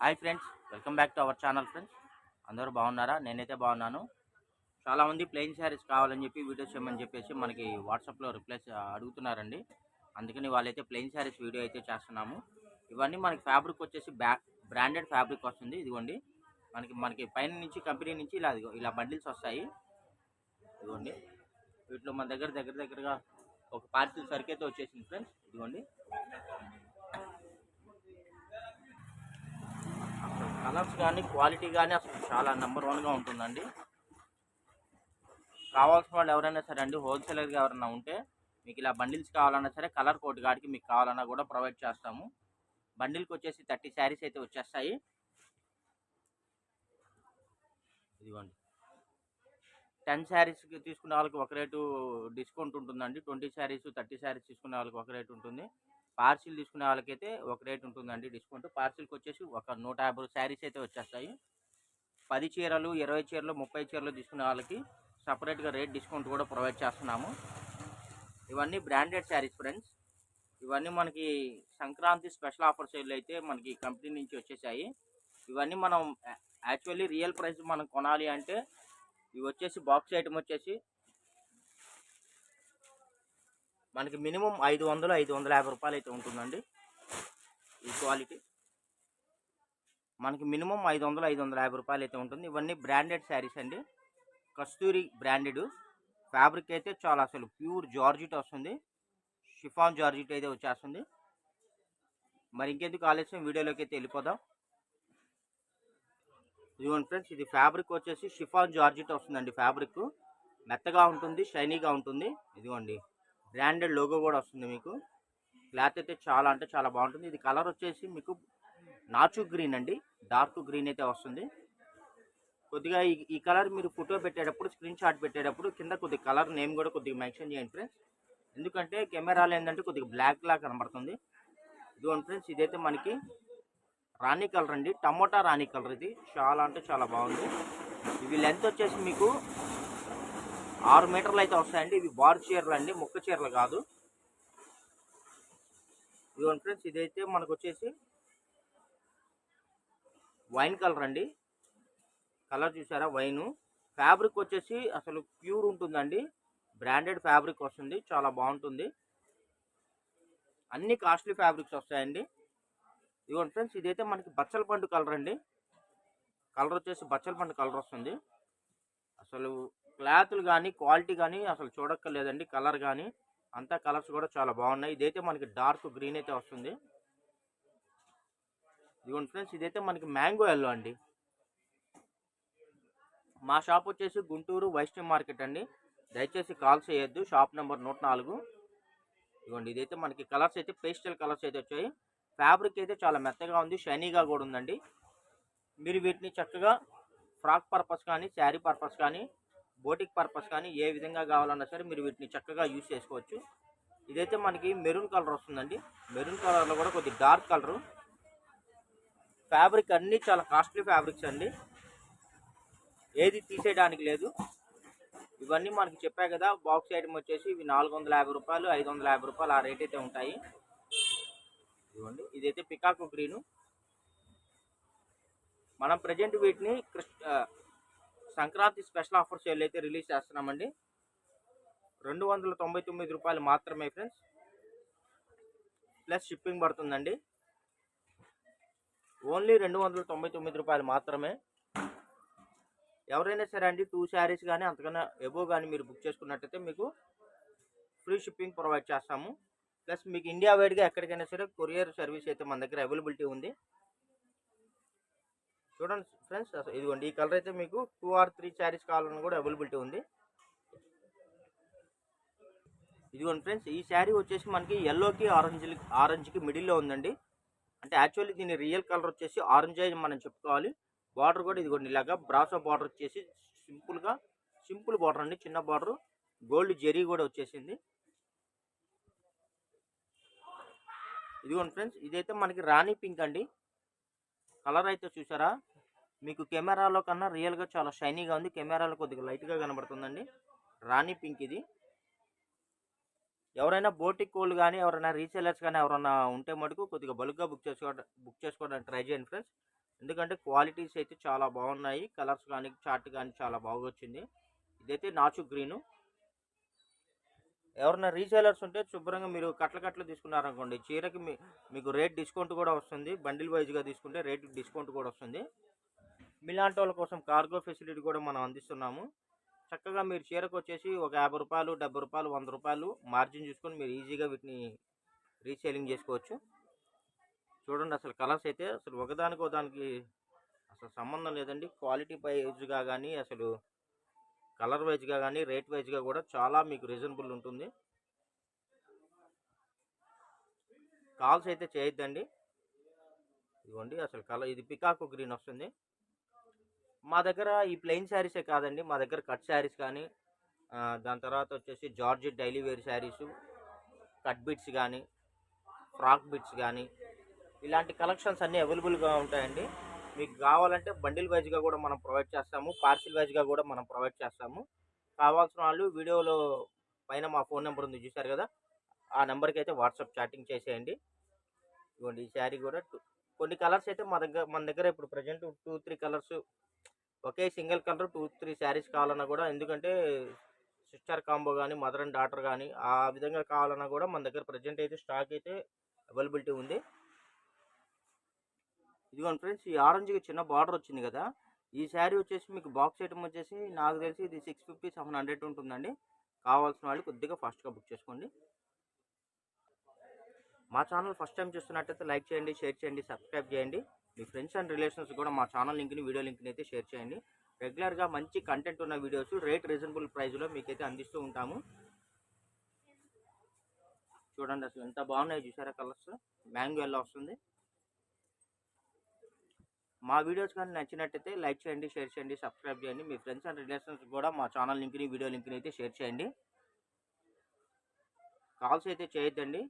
Hi friends welcome back to our channel friends. అందరూ బాగున్నారా? నేనైతే బాగున్నాను. చాలామంది ప్లెయిన్ శారీస్ కావాలని చెప్పి వీడియోస్ చేయమని చెప్పేసి మనకి వాట్సాప్లో రిప్లైస్ అడుగుతున్నారండి. అందుకని వాళ్ళైతే ప్లెయిన్ శారీస్ వీడియో అయితే చేస్తున్నాము. ఇవన్నీ మనకి ఫ్యాబ్రిక్ వచ్చేసి బ్రాండెడ్ ఫ్యాబ్రిక్ వస్తుంది. ఇదిగోండి. మనకి మనకి పైన నుంచి కంపెనీ నుంచి ఇలా ఇదిగో ఇలా బండిల్స్ వస్తాయి. ఇదిగోండి. వీటిలో మన దగ్గర దగ్గర దగ్గరగా ఒక పార్సిల్ సరికైతే వచ్చేసింది ఫ్రెండ్స్. ఇదిగోండి. కలర్స్ కానీ క్వాలిటీ కానీ అసలు చాలా నెంబర్ వన్గా ఉంటుందండి. కావాల్సిన వాళ్ళు ఎవరైనా సరే అండి హోల్సేలర్గా ఎవరైనా ఉంటే మీకు ఇలా బండిల్స్ కావాలన్నా సరే కలర్ కోట్ కాడికి మీకు కావాలన్నా కూడా ప్రొవైడ్ చేస్తాము. బండిల్కి వచ్చేసి థర్టీ శారీస్ అయితే వచ్చేస్తాయి. ఇదిగోండి. టెన్ శారీస్కి తీసుకునే వాళ్ళకి ఒక రేటు డిస్కౌంట్ ఉంటుందండి. ట్వంటీ శారీస్ థర్టీ శారీస్ తీసుకునే వాళ్ళకి ఒక రేటు ఉంటుంది. పార్సిల్ తీసుకునే వాళ్ళకైతే ఒక రేట్ ఉంటుందండి డిస్కౌంట్. పార్సిల్కి వచ్చేసి ఒక నూట యాభై శారీస్ అయితే వచ్చేస్తాయి. పది చీరలు ఇరవై చీరలు ముప్పై చీరలు తీసుకునే వాళ్ళకి సపరేట్గా రేట్ డిస్కౌంట్ కూడా ప్రొవైడ్ చేస్తున్నాము. ఇవన్నీ బ్రాండెడ్ శారీస్ ఫ్రెండ్స్. ఇవన్నీ మనకి సంక్రాంతి స్పెషల్ ఆఫర్ సేల్ అయితే మనకి కంపెనీ నుంచి వచ్చేసాయి. ఇవన్నీ మనం యాక్చువల్లీ రియల్ ప్రైస్ మనం కొనాలి అంటే ఇవి వచ్చేసి బాక్స్ ఐటమ్ వచ్చేసి మనకి మినిమం ఐదు వందలు ఐదు వందల యాభై రూపాయలు అయితే ఉంటుందండి ఈ క్వాలిటీ. మనకి మినిమం ఐదు వందలు ఐదు వందల యాభై రూపాయలు అయితే ఉంటుంది. ఇవన్నీ బ్రాండెడ్ శారీస్ అండి. కస్తూరి బ్రాండెడ్. ఫ్యాబ్రిక్ అయితే చాలా అసలు ప్యూర్ జార్జిట్ వస్తుంది. షిఫాన్ జార్జిట్ అయితే వచ్చేస్తుంది. మరి ఇంకెందుకు ఆలస్యం? వీడియోలోకి అయితే వెళ్ళిపోదాం. ఇదిగోండి ఫ్రెండ్స్ ఇది ఫ్యాబ్రిక్ వచ్చేసి షిఫాన్ జార్జిట్ వస్తుందండి ఫ్యాబ్రిక్. మెత్తగా ఉంటుంది షైనీగా ఉంటుంది. ఇదిగోండి. బ్రాండెడ్ లోగో కూడా వస్తుంది మీకు. క్లాత్ అయితే చాలా అంటే చాలా బాగుంటుంది. ఇది కలర్ వచ్చేసి మీకు నాచు గ్రీన్ అండి. డార్క్ గ్రీన్ అయితే వస్తుంది. కొద్దిగా ఈ ఈ కలర్ మీరు ఫోటో పెట్టేటప్పుడు స్క్రీన్ షాట్ పెట్టేటప్పుడు కింద కొద్దిగా కలర్ నేమ్ కూడా కొద్దిగా మెన్షన్ చేయండి ఫ్రెండ్స్ ఎందుకంటే కెమెరాలో ఏంటంటే కొద్దిగా బ్లాక్ లా కనబడుతుంది. ఇదిగోండి ఫ్రెండ్స్ ఇదైతే మనకి రాణి కలర్ అండి. టమోటా రాణి కలర్ ఇది. చాలా అంటే చాలా బాగుంది. ఇవి లెంత్ వచ్చేసి మీకు ఆరు మీటర్లు అయితే వస్తాయండి. ఇవి బార్ చీరలు అండి. ముక్క చీరలు కాదు. ఇదిగోండి ఫ్రెండ్స్ ఇదైతే మనకు వచ్చేసి వైన్ కలర్ అండి. కలర్ చూసారా? వైన్. ఫ్యాబ్రిక్ వచ్చేసి అసలు ప్యూర్ ఉంటుందండి. బ్రాండెడ్ ఫ్యాబ్రిక్ వస్తుంది. చాలా బాగుంటుంది. అన్ని కాస్ట్లీ ఫ్యాబ్రిక్స్ వస్తాయండి. ఇదిగోండి ఫ్రెండ్స్ ఇదైతే మనకి బచ్చల పండు కలర్ అండి. కలర్ వచ్చేసి బచ్చల పండు కలర్ వస్తుంది. అసలు క్లాత్లు కానీ క్వాలిటీ కానీ అసలు చూడక్కర్లేదండి. కలర్ కానీ అంతా కలర్స్ కూడా చాలా బాగున్నాయి. ఇదైతే మనకి డార్క్ గ్రీన్ అయితే వస్తుంది. ఇదిగోండి ఫ్రెండ్స్ ఇదైతే మనకి మ్యాంగో ఎల్లో అండి. మా షాప్ వచ్చేసి గుంటూరు వైష్ణవ్ మార్కెట్ అండి. దయచేసి కాల్ చేయొద్దు షాప్ నెంబర్ నూట నాలుగు. ఇదిగోండి ఇదైతే మనకి కలర్స్ అయితే పేస్టల్ కలర్స్ అయితే వచ్చాయి. ఫ్యాబ్రిక్ అయితే చాలా మెత్తగా ఉంది షైనీగా కూడా ఉందండి. మీరు వీటిని చక్కగా ఫ్రాక్ పర్పస్ కానీ శారీ పర్పస్ కానీ బోటిక్ పర్పస్ కానీ ఏ విధంగా కావాలన్నా సరే మీరు వీటిని చక్కగా యూజ్ చేసుకోవచ్చు. ఇదైతే మనకి మెరూన్ కలర్ వస్తుందండి. మెరూన్ కలర్లో కూడా కొద్ది డార్క్ కలరు. ఫ్యాబ్రిక్ అన్నీ చాలా కాస్ట్లీ ఫ్యాబ్రిక్స్ అండి. ఏది తీసేయడానికి లేదు. ఇవన్నీ మనకి చెప్పా కదా బాక్స్ ఐటమ్ వచ్చేసి ఇవి నాలుగు వందల యాభై రూపాయలు ఐదు వందల యాభై రూపాయలు ఆ రేట్ అయితే ఉంటాయి. ఇవ్వండి ఇదైతే పికాకు గ్రీను. మనం ప్రజెంట్ వీటిని క్రిస్- సంక్రాంతి స్పెషల్ ఆఫర్ సేల్ అయితే రిలీజ్ చేస్తున్నామండి. రెండు వందల తొంభై తొమ్మిది రూపాయలు మాత్రమే ఫ్రెండ్స్. ప్లస్ షిప్పింగ్ పడుతుందండి. ఓన్లీ రెండు వందల తొంభై తొమ్మిది రూపాయలు మాత్రమే. ఎవరైనా సరే అండి టూ శారీస్ కానీ అంతకన్నా ఎబో కానీ మీరు బుక్ చేసుకున్నట్టయితే మీకు ఫ్రీ షిప్పింగ్ ప్రొవైడ్ చేస్తాము. ప్లస్ మీకు ఇండియా వైడ్గా ఎక్కడికైనా సరే కొరియర్ సర్వీస్ అయితే మన దగ్గర అవైలబిలిటీ ఉంది. చూడండి ఫ్రెండ్స్ ఇదిగోండి ఈ కలర్ అయితే మీకు టూ ఆర్ త్రీ శారీస్ కావాలని కూడా అవైలబిలిటీ ఉంది. ఇదిగోండి ఫ్రెండ్స్ ఈ శారీ వచ్చేసి మనకి ఎల్లోకి ఆరెంజ్ ఆరెంజ్కి మిడిల్లో ఉందండి. అంటే యాక్చువల్లీ దీని రియల్ కలర్ వచ్చేసి ఆరెంజ్ అని మనం చెప్పుకోవాలి. బార్డర్ కూడా ఇదిగోండి ఇలాగా బ్రాసో బార్డర్ వచ్చేసి సింపుల్గా సింపుల్ బార్డర్ అండి చిన్న బార్డర్ గోల్డ్ జెరీ కూడా వచ్చేసింది. ఇదిగోండి ఫ్రెండ్స్ ఇదైతే మనకి రాణి పింక్ అండి. కలర్ అయితే చూసారా? మీకు కెమెరాలో కన్నా రియల్గా చాలా షైనీగా ఉంది. కెమెరాలో కొద్దిగా లైట్గా కనబడుతుందండి. రాణి పింక్ ఇది. ఎవరైనా బోటిక్ కోళ్ళు కానీ ఎవరైనా రీసేలర్స్ కానీ ఎవరైనా ఉంటే మటుకు కొద్దిగా బల్క్గా బుక్ చేసుకోవడం బుక్ చేసుకోవడానికి ట్రై చేయండి ఫ్రెండ్స్ ఎందుకంటే క్వాలిటీస్ అయితే చాలా బాగున్నాయి. కలర్స్ కానీ చార్ట్ కానీ చాలా బాగా వచ్చింది. ఇదైతే నాచు గ్రీను ఎవరైనా రీసేలర్స్ ఉంటే శుభ్రంగా మీరు కట్ల కట్టలు తీసుకున్నారనుకోండి. చీరకి మీ మీకు రేట్ డిస్కౌంట్ కూడా వస్తుంది. బండిల్ వైజ్గా తీసుకుంటే రేట్ డిస్కౌంట్ కూడా వస్తుంది. మీలాంటి వాళ్ళ కోసం కార్గో ఫెసిలిటీ కూడా మనం అందిస్తున్నాము. చక్కగా మీరు చీరకు వచ్చేసి ఒక యాభై రూపాయలు డెబ్బై రూపాయలు వంద రూపాయలు మార్జిన్ చూసుకొని మీరు ఈజీగా వీటిని రీసేలింగ్ చేసుకోవచ్చు. చూడండి అసలు కలర్స్ అయితే అసలు ఒకదానికి ఒకదానికి అసలు సంబంధం లేదండి. క్వాలిటీ వైజ్గా కానీ అసలు కలర్ వైజ్గా కానీ రేట్ వైజ్గా కూడా చాలా మీకు రీజనబుల్ ఉంటుంది. కాల్స్ అయితే చేయొద్దండి. ఇదిగోండి అసలు కలర్ ఇది పికాకు గ్రీన్ వస్తుంది. మా దగ్గర ఈ ప్లెయిన్ శారీసే కాదండి మా దగ్గర కట్ శారీస్ కానీ దాని తర్వాత వచ్చేసి georgette daily wear saris cut bits కానీ ఫ్రాక్ బిట్స్ కానీ ఇలాంటి కలెక్షన్స్ అన్నీ అవైలబుల్గా ఉంటాయండి. మీకు కావాలంటే బండిల్ వైజ్గా కూడా మనం ప్రొవైడ్ చేస్తాము పార్సిల్ వైజ్గా కూడా మనం ప్రొవైడ్ చేస్తాము. కావాల్సిన వాళ్ళు వీడియోలో పైన మా ఫోన్ నెంబర్ ఉంది చూశారు కదా? ఆ నెంబర్కి అయితే వాట్సాప్ చాటింగ్ చేసేయండి. ఇవ్వండి ఈ శారీ కూడా కొన్ని కలర్స్ అయితే మా దగ్గర మన దగ్గర ఇప్పుడు ప్రజెంట్ టూ త్రీ కలర్స్ ఒకే single colour two three saris కావాలన్నా కూడా ఎందుకంటే సిస్టర్ కాంబో కానీ మదర్ అండ్ డాటర్ కానీ ఆ విధంగా కావాలన్నా కూడా మన దగ్గర ప్రజెంట్ అయితే స్టాక్ అయితే అవైలబిలిటీ ఉంది. ఇదిగోండి ఫ్రెండ్స్ ఈ ఆరెంజ్కి చిన్న బార్డర్ వచ్చింది కదా ఈ శారీ వచ్చేసి మీకు బాక్స్ ఐటమ్ వచ్చేసి నాకు తెలిసి ఇది సిక్స్ ఫిఫ్టీ సెవెన్ హండ్రెడ్ ఉంటుందండి. కావాల్సిన వాళ్ళు కొద్దిగా ఫాస్ట్గా బుక్ చేసుకోండి. మా ఛానల్ ఫస్ట్ టైం చూస్తున్నట్టయితే లైక్ చేయండి షేర్ చేయండి సబ్స్క్రైబ్ చేయండి. మీ ఫ్రెండ్స్ అండ్ రిలేషన్స్ కూడా మా ఛానల్ లింక్ని వీడియో లింక్ని అయితే షేర్ చేయండి. రెగ్యులర్గా మంచి కంటెంట్ ఉన్న వీడియోస్ రేట్ రీజనబుల్ ప్రైస్లో మీకైతే అందిస్తూ ఉంటాము. చూడండి అసలు ఎంత బాగున్నాయి చూసారా కలర్స్? మ్యాంగో ఎలా వస్తుంది? మా వీడియోస్ కానీ నచ్చినట్టయితే లైక్ చేయండి షేర్ చేయండి సబ్స్క్రైబ్ చేయండి. మీ ఫ్రెండ్స్ అండ్ రిలేషన్స్ కూడా మా ఛానల్ లింక్ని వీడియో లింక్ని అయితే షేర్ చేయండి. కాల్స్ అయితే చేయొద్దండి.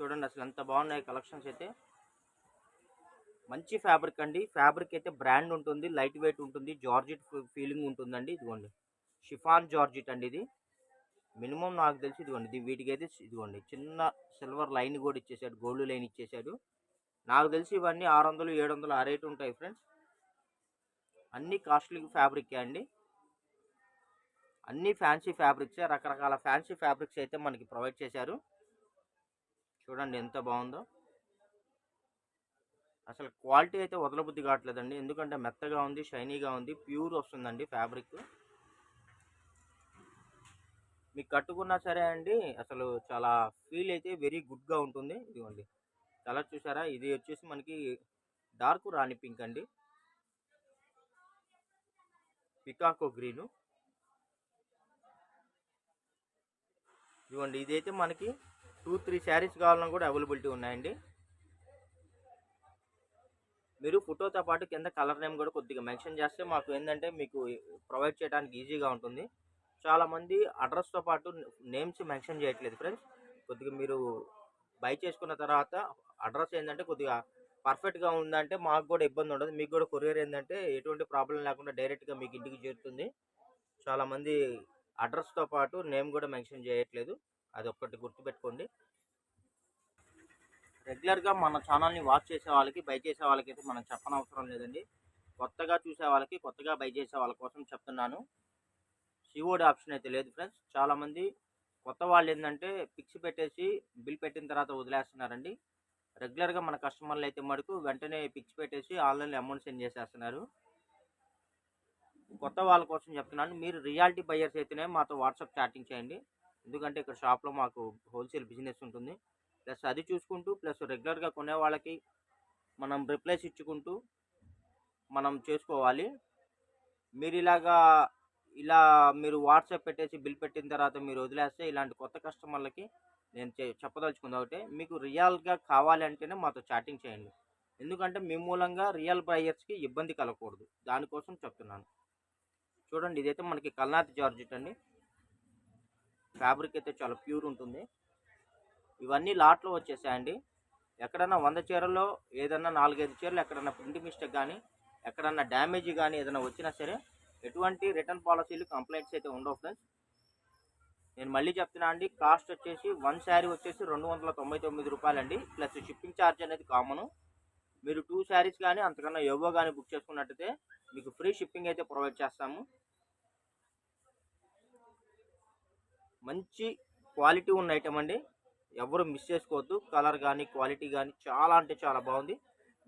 చూడండి అసలు ఎంత బాగున్నాయి కలెక్షన్స్ అయితే. మంచి ఫ్యాబ్రిక్ అండి. ఫ్యాబ్రిక్ అయితే బ్రాండ్ ఉంటుంది లైట్ వెయిట్ ఉంటుంది జార్జిట్ ఫీలింగ్ ఉంటుందండి. ఇదిగోండి. షిఫాన్ జార్జిట్ అండి ఇది. మినిమం నాకు తెలిసి ఇదిగోండి. ఇది వీటికి అయితే ఇదిగోండి. చిన్న సిల్వర్ లైన్ కూడా ఇచ్చేసాడు గోల్డ్ లైన్ ఇచ్చేసాడు నాకు తెలిసి ఇవన్నీ ఆరు వందలు ఏడు వందలు ఆ రేటు ఉంటాయి ఫ్రెండ్స్. అన్నీ కాస్ట్లీ ఫ్యాబ్రిక్ అండి. అన్నీ ఫ్యాన్సీ ఫ్యాబ్రిక్సే రకరకాల ఫ్యాన్సీ ఫ్యాబ్రిక్స్ అయితే మనకి ప్రొవైడ్ చేశారు. చూడండి ఎంత బాగుందో. అసలు క్వాలిటీ అయితే వదలబుద్ధి కావట్లేదండి. ఎందుకంటే మెత్తగా ఉంది షైనీగా ఉంది ప్యూర్ వస్తుందండి ఫ్యాబ్రిక్. మీకు కట్టుకున్నా సరే అండి అసలు చాలా ఫీల్ అయితే వెరీ గుడ్గా ఉంటుంది. ఇదిగోండి. కలర్ చూసారా ఇది వచ్చేసి మనకి డార్క్ రాణి పింక్ అండి. Peacock green. ఇదిగోండి ఇదైతే మనకి టూ త్రీ శారీస్ కావాలన్నా కూడా అవైలబిలిటీ ఉన్నాయండి. మీరు ఫోటోతో పాటు కింద కలర్ నేమ్ కూడా కొద్దిగా మెన్షన్ చేస్తే మాకు ఏంటంటే మీకు ప్రొవైడ్ చేయడానికి ఈజీగా ఉంటుంది. చాలామంది అడ్రస్తో పాటు నేమ్స్ మెన్షన్ చేయట్లేదు ఫ్రెండ్స్. కొద్దిగా మీరు బై చేసుకున్న తర్వాత అడ్రస్ ఏంటంటే కొద్దిగా పర్ఫెక్ట్గా ఉందంటే మాకు కూడా ఇబ్బంది ఉండదు. మీకు కూడా కొరియర్ ఏంటంటే ఎటువంటి ప్రాబ్లం లేకుండా డైరెక్ట్గా మీకు ఇంటికి చేరుతుంది. చాలామంది అడ్రస్తో పాటు నేమ్ కూడా మెన్షన్ చేయట్లేదు. అది ఒక్కటి గుర్తుపెట్టుకోండి. రెగ్యులర్గా మన ఛానల్ని వాచ్ చేసే వాళ్ళకి బై చేసే వాళ్ళకి అయితే మనం చెప్పనవసరం లేదండి. కొత్తగా చూసే వాళ్ళకి కొత్తగా బై చేసే వాళ్ళ కోసం చెప్తున్నాను. సిఓడి ఆప్షన్ అయితే లేదు ఫ్రెండ్స్. చాలామంది కొత్త వాళ్ళు ఏంటంటే పిక్స్ పెట్టేసి బిల్ పెట్టిన తర్వాత వదిలేస్తున్నారండి. రెగ్యులర్గా మన కస్టమర్లు అయితే మటుకు వెంటనే పిక్స్ పెట్టేసి ఆన్లైన్లో అమౌంట్ సెండ్ చేసేస్తున్నారు. కొత్త వాళ్ళ కోసం చెప్తున్నాను. మీరు రియాలిటీ బయ్యర్స్ అయితేనే మాతో వాట్సాప్ చాటింగ్ చేయండి. ఎందుకంటే ఇక్కడ షాప్లో మాకు హోల్సేల్ బిజినెస్ ఉంటుంది. ప్లస్ అది చూసుకుంటూ ప్లస్ రెగ్యులర్గా కొనే వాళ్ళకి మనం రిప్లైస్ ఇచ్చుకుంటూ మనం చేసుకోవాలి. మీరు ఇలాగా ఇలా మీరు వాట్సాప్ పెట్టేసి బిల్ పెట్టిన తర్వాత మీరు వదిలేస్తే ఇలాంటి కొత్త కస్టమర్లకి నేను చె- చెప్పదలుచుకుంది ఒకటే మీకు రియల్గా కావాలంటేనే మాతో చాటింగ్ చేయండి. ఎందుకంటే మీ మూలంగా రియల్ బయర్స్కి ఇబ్బంది కలగకూడదు. దానికోసం చెప్తున్నాను. చూడండి ఇదైతే మనకి కల్నాథ్ జార్జెట్ అండి. ఫ్యాబ్రిక్ అయితే చాలా ప్యూర్ ఉంటుంది. ఇవన్నీ లాట్లో వచ్చేసాయండి. ఎక్కడన్నా వంద చీరలో ఏదన్నా నాలుగైదు చీరలు ఎక్కడన్నా ప్రింట్ మిస్టేక్ కానీ ఎక్కడన్నా డ్యామేజ్ కానీ ఏదైనా వచ్చినా సరే ఎటువంటి రిటర్న్ పాలసీలు కంప్లైంట్స్ అయితే ఉండవు ఫ్రెండ్స్. నేను మళ్ళీ చెప్తున్నా అండి కాస్ట్ వచ్చేసి వన్ శారీ వచ్చేసి రెండు వందల తొంభై తొమ్మిది రూపాయలండి. ప్లస్ షిప్పింగ్ ఛార్జ్ అనేది కామను. మీరు టూ శారీస్ కానీ అంతకన్నా ఎవో కానీ బుక్ చేసుకున్నట్టయితే మీకు ఫ్రీ షిప్పింగ్ అయితే ప్రొవైడ్ చేస్తాము. మంచి క్వాలిటీ ఉన్న ఐటమ్ అండి. ఎవరు మిస్ చేసుకోవద్దు. కలర్ కానీ క్వాలిటీ కానీ చాలా అంటే చాలా బాగుంది.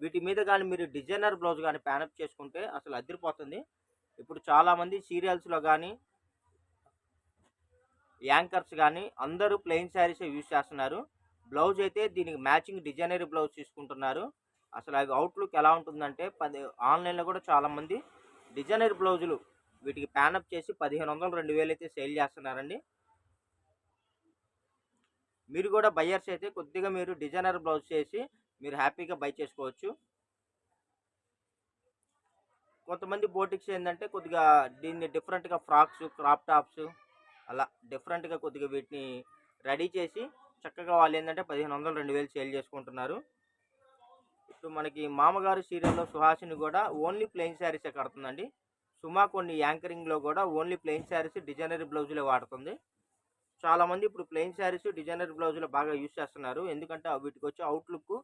వీటి మీద కానీ మీరు డిజైనర్ బ్లౌజ్ కానీ ప్యానప్ చేసుకుంటే అసలు అదిరిపోతుంది. ఇప్పుడు చాలామంది సీరియల్స్లో కానీ యాంకర్స్ కానీ అందరూ ప్లెయిన్ శారీసే యూజ్ చేస్తున్నారు. బ్లౌజ్ అయితే దీనికి మ్యాచింగ్ డిజైనరీ బ్లౌజ్ తీసుకుంటున్నారు. అసలు అది అవుట్లుక్ ఎలా ఉంటుందంటే పది ఆన్లైన్లో కూడా చాలామంది డిజైనర్ బ్లౌజులు వీటికి ప్యానప్ చేసి పదిహేను వందలు రెండు వేలు అయితే సేల్ చేస్తున్నారండి. మీరు కూడా బయ్యర్స్ అయితే కొద్దిగా మీరు డిజైనర్ బ్లౌజ్ చేసి మీరు హ్యాపీగా బై చేసుకోవచ్చు. కొంతమంది బోటిక్స్ ఏంటంటే కొద్దిగా దీన్ని డిఫరెంట్గా ఫ్రాక్స్ క్రాప్ టాప్స్ అలా డిఫరెంట్గా కొద్దిగా వీటిని రెడీ చేసి చక్కగా వాళ్ళు ఏంటంటే పదిహేను వందలు రెండు వేలు సేల్ చేసుకుంటున్నారు. ఇప్పుడు మనకి మామగారు సీరియల్లో సుహాసిని కూడా ఓన్లీ ప్లెయిన్ శారీసే కడుతుందండి. సుమా కొన్ని యాంకరింగ్లో కూడా ఓన్లీ ప్లెయిన్ శారీస్ డిజైనరీ బ్లౌజులే వాడుతుంది. చాలామంది ఇప్పుడు ప్లెయిన్ శారీస్ డిజైనర్ బ్లౌజులు బాగా యూజ్ చేస్తున్నారు. ఎందుకంటే వీటికి వచ్చే అవుట్లుక్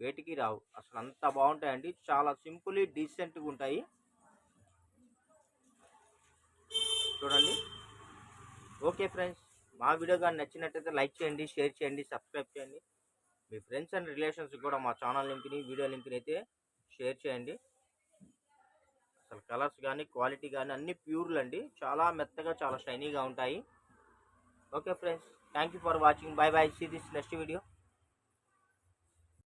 వేటికి రావు. అసలు అంత బాగుంటాయండి. చాలా సింపుల్లీ డీసెంట్గా ఉంటాయి. చూడండి. ఓకే ఫ్రెండ్స్ మా వీడియో కానీ నచ్చినట్టయితే లైక్ చేయండి షేర్ చేయండి సబ్స్క్రైబ్ చేయండి. మీ ఫ్రెండ్స్ అండ్ రిలేషన్స్ కూడా మా ఛానల్ లింక్ని వీడియో లింక్ని అయితే షేర్ చేయండి. అసలు కలర్స్ కానీ క్వాలిటీ కానీ అన్ని ప్యూర్లు అండి. చాలా మెత్తగా చాలా షైనీగా ఉంటాయి. Okay friends thank you for watching bye bye see this next video